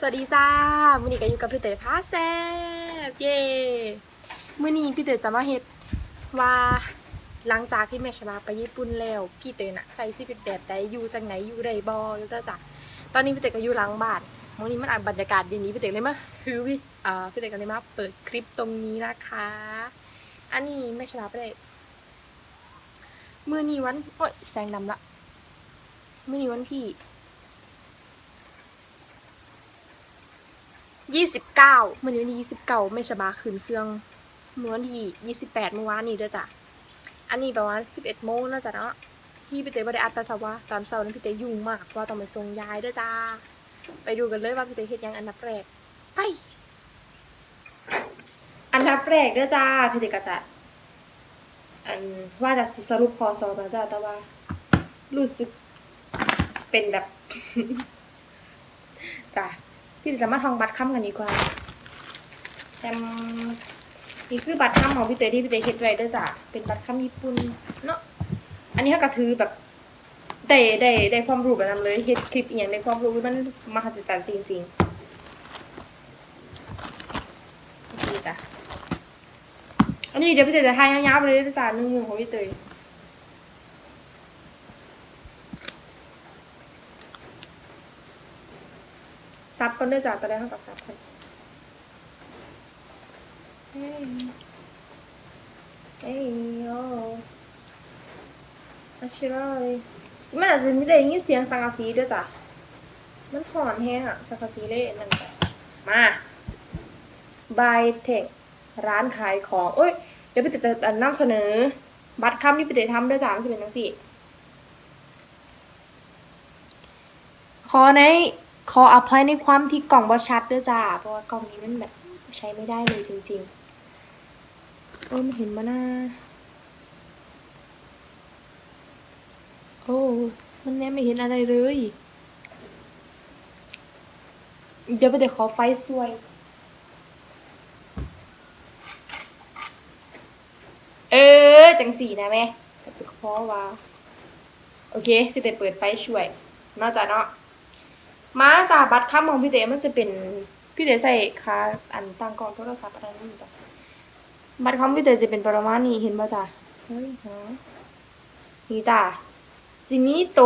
สวัสดีจ้ามื้อนี้ก็อยู่กับพี่เต๋อพาแซบเย่มื้อนี้พี่เต๋อจะมาเฮ็ดว่าหลังจากที่แม่ชมาไปญี่ปุ่นแล้วพี่เต๋อน่ะใส่สิเป็นแบบใดอยู่จังไหนอยู่ใดบ่จ้าจ้ะตอนนี้พี่เต๋อก็อยู่หลังบ้านมื้อนี้มันอ่านบรรยากาศดีนี้พี่เต๋อเลยมาคือวิสอ่าพี่เต๋อก็เลยมาเปิดคลิปตรงนี้นะคะ อันนี้แม่ชมาไปได้มื้อนี้วันโอ้ยแสงดำละมื้อนี้วันที่ ยี่สิบเก้าเมื่อนี้วันที่ยี่สิบเก้าไม่ชบายคืนเครื่องเมื่อวันที่ยี่สิบแปดเมื่อวานนี้เด้อจ้ะ อันนี้ประมาณสิบเอ็ดโมงแล้วจ้ะเนาะพี่พี่เต้บ่ได้อัดแต่เช้าว่าตอนเช้านั้นพี่เต้ยุ่งมากเพราะว่าต้องไปส่งยายเด้อจ้า ไปดูกันเลยว่าพี่เต้เฮ็ดยังอันดับแรกไป อันดับแรกเด้อจ้าพี่เต้ก็จะอันว่าจะสรุปคอสอบแล้วจ้ะแต่ว่า รู้สึกเป็นแบบจ้ะ พี่จะมาทองบัตรค่ำกันดีกว่าแจมนี่คือบัตรค่ำของพี่เตยที่พี่เตยเฮ็ดไว้เด้อจ้ะเป็นบัตรค่ำญี่ปุ่นเนาะอันนี้เขาก็ถือแบบได้ได้ได้ความรู้แบบนั้นเลยเฮ็ดคลิปอีหยังได้ความรู้มันมหัศจรรย์จริงๆนี่จ้ะอันนี้เดี๋ยวพี่เตยจะทายยาวๆไปเลยด้อจ้ะหนึ่งมุมของพี่เตย ซับก่อนด้วยจ้ะตอนแรกเท่ากับซับก่อนเฮ้ยเฮ้ยโยอาชิโร่เลยมันอาจจะไม่ได้ยินเสียงสังกะสีด้วยจ้ะมันหอนแห้งอะสังกะสีเลยนั่นจ้ะมาบายเทคร้านขายของเอ้ย เดี๋ยวพี่จะจะนำเสนอ บัตรคำที่พี่เดทำด้วยจ้ะมันจะเป็นจังสี่ขอใน ขออภัยในความที่กล่องบอชัดด้วยจ้า เพราะว่ากล่องนี้มันแบบใช้ไม่ได้เลยจริงๆเออมันเห็นมานะโอ้ มันแน่ไม่เห็นอะไรเลย เดี๋ยวไปเดี๋ยวขอไฟสวยเออ จังสีนะแม่แต่จะขอว่า โอเคพี่เตเปิดไฟช่วยนอกจากเนาะ มาสาบัตรค่ำของพี่เต๋มันจะเป็นพี่เต๋ใส่ค่าอันตั้งกล้องโทรศัพท์อะไรนั่นจ้ะบัตรค่ำพี่เต๋จะเป็นประมาณนี้เห็นป่ะจ้ะเฮ้ยฮะนี่จ้ะซิมิโต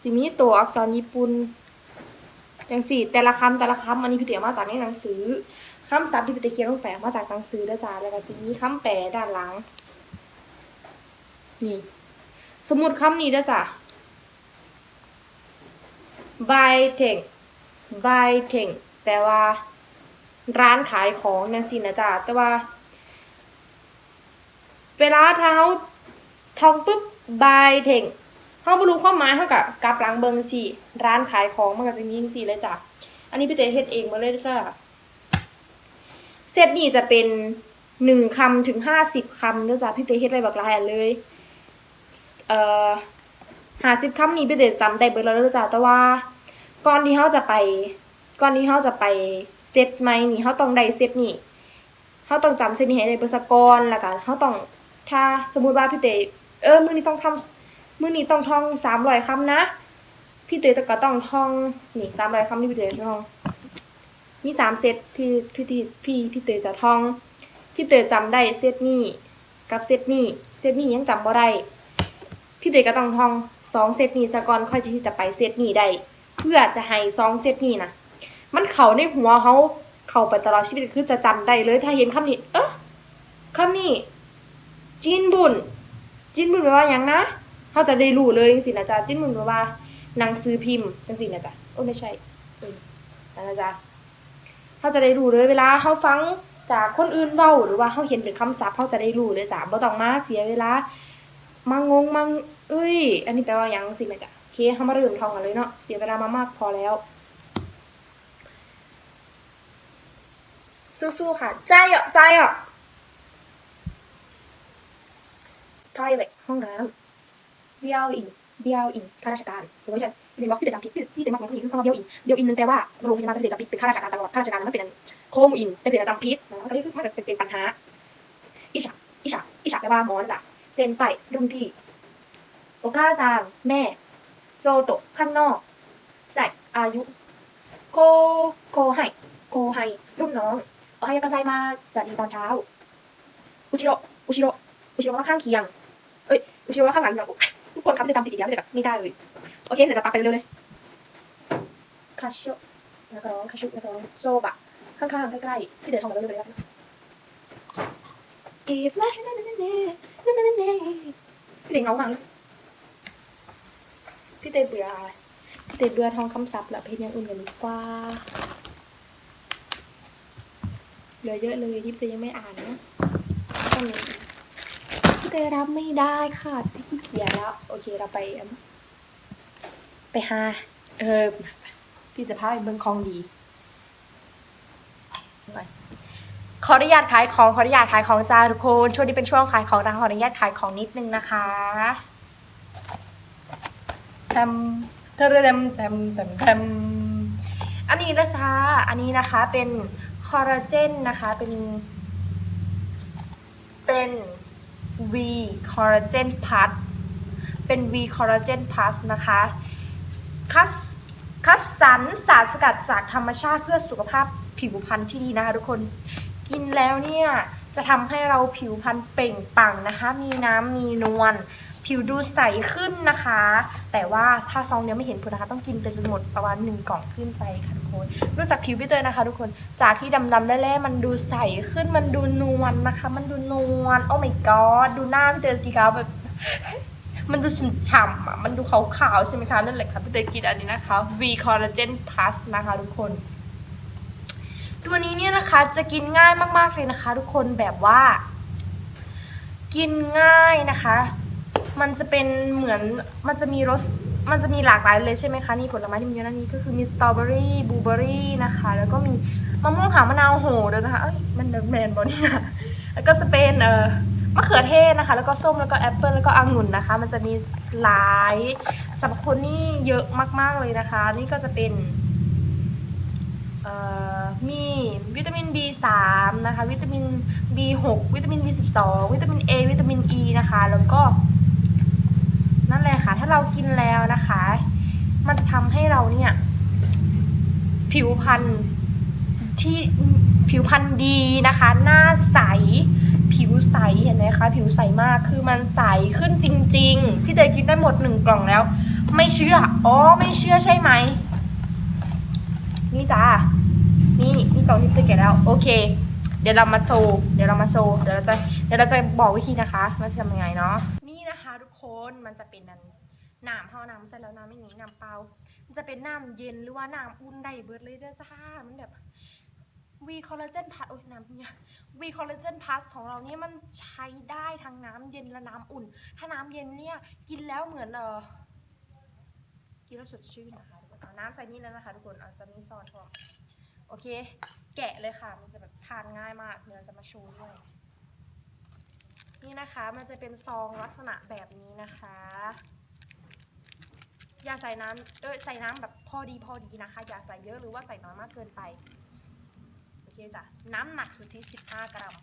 ซิมิโตอักษรญี่ปุ่นจังสี่แต่ละคำแต่ละคำอันนี้พี่เต๋มาจากในหนังสือคำศัพท์ที่พี่เต๋เขียนลงแปลมาจากหนังสือเด้อจ้ะแล้วก็ซิมีคำแปลด้านหลังนี่สมมุดคำนี้เด้อจ้ะ บายเทงบายเทงแปลว่า ร้านขายของนังสินะจ๊ะแต่ว่า เวลาถ้าทองปุ๊บบายเทงเขาไม่รู้ความหมายเขากับกับหลังเบิงสิร้านขายของมันก็จะมีสิเลยจ้ะอันนี้พี่เตเฮ็ดเองมาเลยจ้ะเซตนี้จะเป็นหนึ่งคำถึงห้าสิบคำเด้อจ้ะพี่เตเฮ็ดไว้แบบหลายอันเลย เอ่อ หาสิบคำนี้ไปเด็ดจำได้เบิดแล้วเด้อจ้ะแต่ว่า ก่อนที่เขาจะไป ก่อนที่เขาจะไปเซตไหมนี่เขาต้องได้เซตนี่เขาต้องจำเซตนี้ให้ได้เบิดสกอนแล้วก็เขาต้องถ้าสมมุติว่าพี่เตเออมื้อนี้ต้องทำมื้อนี้ต้องท่องสามร้อยคำนะพี่เตก็ต้องท่องนี่สามร้อยคำที่พี่เตท่องมีสามเซตที่พี่ที่พี่พี่เตจะท่องพี่เตจำได้เซตนี้กับเซตนี้เซตนี้ยังจำบ่ได้พี่เตยก็ต้องท่อง สองเซตนี้ซะก่อนค่อยที่จะไปเซตนี้ได้ เพื่อจะให้สองเซตนี้นะมันเข้าในหัวเขาเข้าไปตลอดชีวิตคือจะจำได้เลย ถ้าเห็นคำนี้ เอ๊ะคำนี้จินบุญจินบุญแปลว่าหยังนะเขาจะได้รู้เลยจังสินะจ๊ะจินบุญแปลว่าหนังสือพิมพ์จังสินะจ๊ะโอ้ไม่ใช่เออนะจ๊ะเขาจะได้รู้เลยเวลาเขาฟังจากคนอื่นเว้าหรือว่าเขาเห็นเป็นคำศัพท์เขาจะได้รู้เลยจ้ะบ่ต้องมาเสียเวลามางงมัง เอ้ย อันนี้แปลว่ายังสิแม่จ๊ะโอเคเขามาเริ่มทองกันเลยเนาะ เสียเวลามามากพอแล้ว สู้ๆค่ะ ใจอะ ใจอะ toilet ห้องน้ำเบียวอินเบียวอินข้าราชการหรือไม่ใช่พี่เต็มบอกพี่เต็มจำผิดพี่พี่เต็มบอกของผู้หญิงคือคำว่าเบียวอินเบียวอินมันแปลว่าโรงพยาบาลพี่เต็มจำผิดเป็นข้าราชการตลอดข้าราชการมันเป็นโคมอินแต่เป็นจำผิดนะก็เลยคือมันจะเป็นปัญหาอิชาอิชาอิชาแปลว่าหมอนะจ๊ะเซนไปรุ่นพี่ โอก้าซางแม่ โซโตะข้างนอก ใส่อายุโกโกให้โกให้รุ่นน้องเอาให้กันไซมาสวัสดีตอนเช้า อุชิโรอุชิโรอุชิโรว่าข้างเคียง เอ้ย อุชิโรว่าข้างหลังเราทุกคนครับจะทำผิดอีกแล้วเลยแบบไม่ได้เลย โอเคเดี๋ยวจะปักไปเร็วเลยคาชิโอแล้วก็ร้องคาชุแล้วก็ร้องโซบะ ข้างๆใกล้ๆพี่เดินทองมาเร็วๆเลยครับ If my พี่เด็กเงามากเลย พี่เตยเบื่อพี่เตยเบื่อทองคำศัพท์แล้วเพลงอย่างอื่นกันดีกว่าเหลือเยอะเลยที่พี่เตยยังไม่อ่านนะตองมีพี่เตยรับไม่ได้ค่ะพี่ขี้เกียจแล้วโอเคเราไปไปหาเออพี่จะพาไปเบิ่งของดีไปขออนุญาตขายของขออนุญาตขายของจ้าทุกคนช่วงนี้เป็นช่วงขายของนะขออนุญาตขายของนิดนึงนะคะ ทมเทเรมแทมแทมแทมอันนี้นะจ๊ะอันนี้นะคะเป็นคอลลาเจนนะคะเป็น เป็น V Collagen Plus เป็น V Collagen Plus นะคะคัดคัดสรรสารสกัดจากธรรมชาติเพื่อสุขภาพผิวพรรณที่ดีนะคะทุกคน กินแล้วเนี่ย จะทำให้เราผิวพรรณเปล่งปลั่งนะคะ มีน้ำมีนวล ผิวดูใสขึ้นนะคะ แต่ว่าถ้าซองเนี้ยไม่เห็นผลนะคะ ต้องกินไปจนหมดประมาณหนึ่งกล่องขึ้นไปค่ะทุกคนดูจากผิวพี่เตยนะคะ ทุกคนจากที่ดำๆแร่ๆมันดูใสขึ้นมันดูนวลนะคะ มันดูนวลโอ้ my god ดูหน้าพี่เตยสิคะแบบมันดูฉ่ำๆอะมันดูขาวๆใช่ไหมคะนั่นแหละค่ะพี่เตยกินอันนี้นะคะ V Collagen Plus นะคะทุกคน ตัวนี้เนี่ยนะคะจะกินง่ายมากๆเลยนะคะ ทุกคนแบบว่า กินง่ายนะคะ มันจะเป็นเหมือนมันจะมีรสมันจะมีหลากหลายเลยใช่ไหมคะนี่ผลไม้ที่มีอยู่ในนี้ก็คือมีสตรอเบอรี่บลูเบอรี่นะคะ แล้วก็มีมะม่วงหาวมะนาวโหด้วยนะคะเอ้ยมันแมนบอนี่นะแล้วก็จะเป็นเอ่อมะเขือเทศนะคะ แล้วก็ส้มแล้วก็แอปเปิลแล้วก็องุ่นนะคะ มันจะมีหลายสรรพคุณนี่เยอะมาก ๆเลยนะคะ นี่ก็จะเป็นเอ่อมีวิตามิน B3 นะคะ วิตามิน B6 วิตามิน B12 วิตามิน A วิตามิน E นะคะ แล้วก็ นั่นแหละค่ะ ถ้าเรากินแล้วนะคะ มันจะทำให้เราเนี่ย ผิวพรรณที่ผิวพรรณดีนะคะ หน้าใส ผิวใสเห็นไหมคะ ผิวใสมาก คือมันใสขึ้นจริง ๆ พี่เตยกินได้หมดหนึ่งกล่องแล้ว ไม่เชื่อ อ๋อ ไม่เชื่อใช่ไหม นี่จ้า นี่นี่กล่องที่เตยแกะแล้ว โอเค เดี๋ยวเรามาโชว์ เดี๋ยวเรามาโชว์ เดี๋ยวเราจะ เดี๋ยวเราจะบอกวิธีนะคะว่าจะทำยังไงเนาะนี่นะ คนมันจะเป็นน้ำน้ำเท่าน้ำใส่แล้วน้ำไม่นี้น้ำเปล่ามันจะเป็นน้ำเย็นหรือว่าน้ำอุ่นได้เบิดเลยเด้อจ้ามันแบบวีคอลลาเจนพัทโอ้ยน้ำเนี่ยวีคอลลาเจนพัสของเราเนี่ยมันใช้ได้ทั้งน้ำเย็นและน้ำอุ่น ถ้าน้ำเย็นเนี่ยกินแล้วเหมือนเออกินแล้วสดชื่นนะคะทุกคนเอาน้ำใส่นี่แล้วนะคะทุกคนอาจจะมีซอสพอโอเค แกะเลยค่ะ มันจะแบบทานง่ายมากเดี๋ยวเราจะมาโชว์ด้วย นี่นะคะ มันจะเป็นซองลักษณะแบบนี้นะคะ อย่าใส่น้ำเอ้ยใส่น้ำแบบพอดีพอดีนะคะ อย่าใส่เยอะหรือว่าใส่น้อยมากเกินไป โอเคจ้ะ น้ำหนักสุทธิ15 กรัม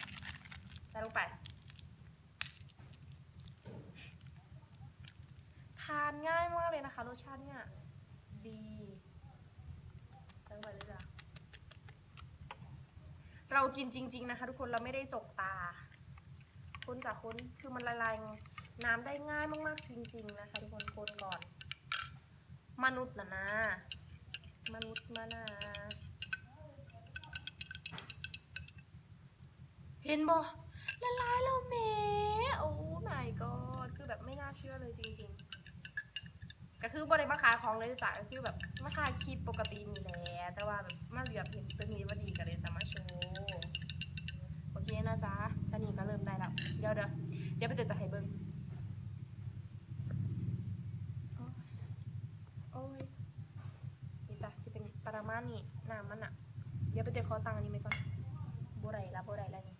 ใส่ลงไป ทานง่ายมากเลยนะคะ รสชาติเนี่ย ดีใส่ลงไปเลยจ้ะเรากินจริง ๆ นะคะ ทุกคนเราไม่ได้จกตา คนจากคนคือมันละลายน้ำได้ง่ายมากๆจริง ๆ นะคะทุกคนคนก่อน มนุษย์นะนะ มนุษย์มานะเห็นบ่ละลายแล้วแม่โอ้ my god คือแบบไม่น่าเชื่อเลยจริง ๆก็คือบริมาขายของเลยจ้ะก็คือแบบมาขายคลิปปกตินี่แหละแต่ว่าแบบมาเหลือบเห็นตัวนี้ว่าดีกันเลยแต่มาโชว์ โอเคนะจ๊ะ อนนี้ก็เริ่มได้แล้ว เดี๋ยวเดี๋ยวเดี๋ยวไปเดี๋ยวจะให้เบิ้งโอ้ยโอ้ยนี่จ้ะจะเป็นประมาณนี้น้ำมันอะเดี๋ยวไปเดี๋ยวขอตังค์อันนี้ไปก่อนบัไรละบัไรละนี่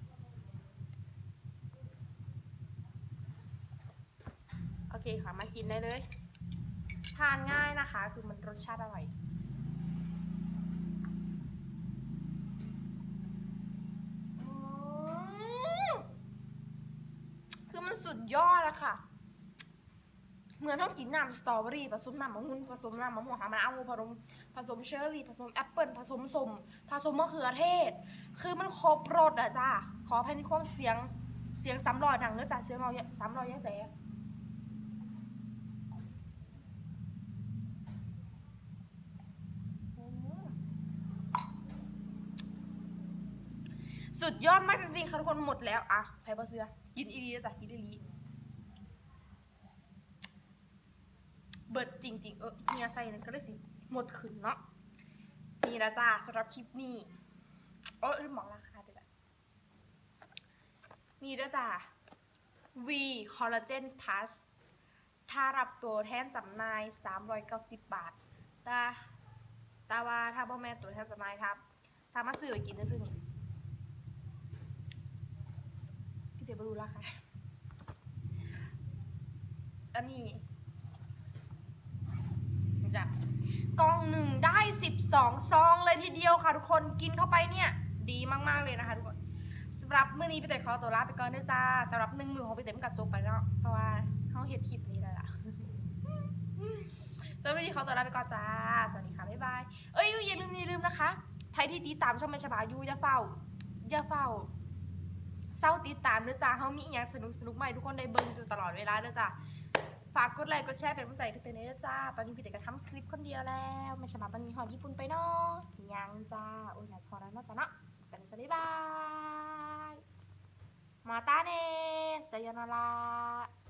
โอเคค่ะมากินได้เลย ทานง่ายนะคะ คือมันรสชาติอร่อย อืมคือมัน สุดยอดอะค่ะ เหมือนต้องกินน้ำสตรอเบอรี่ผสมน้ำมะงุ่นผสมน้ำมะม่วงหามะนาวผสมผสมเชอร์รี่ผสมแอปเปิลผสมสมผสมมะเขือเทศ คือมันครบรสอะจ้าขออภัยในความเสียงเสียงสามรอยดังเนื้อจ้าเสียงเราสามรอยแย่แสสุดยอดมากจริงๆค่ะทุกคนหมดแล้วอะไพ่บอเสือ กินอีรีจ้ะกินอีรีเบิดจริง ๆ เออเฮียใส่นั่นก็ได้สิ หมดขึ้นเนาะนี่ละจ้าสำหรับคลิปนี้โอ้ยลืมบอกราคาไปละนี่ละจ้า V Collagen Plus ถ้ารับตัวแทนจำนาย 390 บาทต่แต่ว่าถ้าบ่แม่ตัวแทนจำนายครับ ถ้ามาซื้อไปกินได้ซื้อนี่ี๋ยวไปดูราคาอันนี้จ้ะกล่องหนึ่งได้ 12 ซองเลยทีเดียวค่ะทุกคนกินเข้าไปเนี่ย ดีมาก ๆ เลยนะคะทุกคนสำหรับมื้อนี้พี่เต๋อขอตัวลาไปก่อนด้วยจ้าสำหรับหนึ่งมือของพี่เต๋มกัดจบไปแล้วเพราะว่าเขาเห็นคลิปนี้แล้วล่ะสำหรับวันนี้ขอตัวลาไปก่อนจ้า สวัสดีค่ะ บ๊ายบาย เอ้ยอย่าลืมอย่าลืมนะคะใครที่ติดตามช่องแม่ชบายูอย่าเฝ้าอย่าเฝ้า เศร้าติดตามเด้อจ้าเขามีอีกอย่างสนุกสนุกใหม่ทุกคนได้เบิ่งอยู่ตลอดเวลาเด้อจ้าฝากกดไลค์กดแชร์เป็นกำลังใจให้เต๋อเด้อจ้า ตอนนี้พี่เต๋ก็ทำคลิปคนเดียวแล้วไม่ชบาตอนนี้หอมญี่ปุ่นไปเนาะยังจ้าโอ้ยน่าชอแล้วเนาะจ้าเนาะไปแล้วจ้าบ๊ายบายมาตาเนสายนารา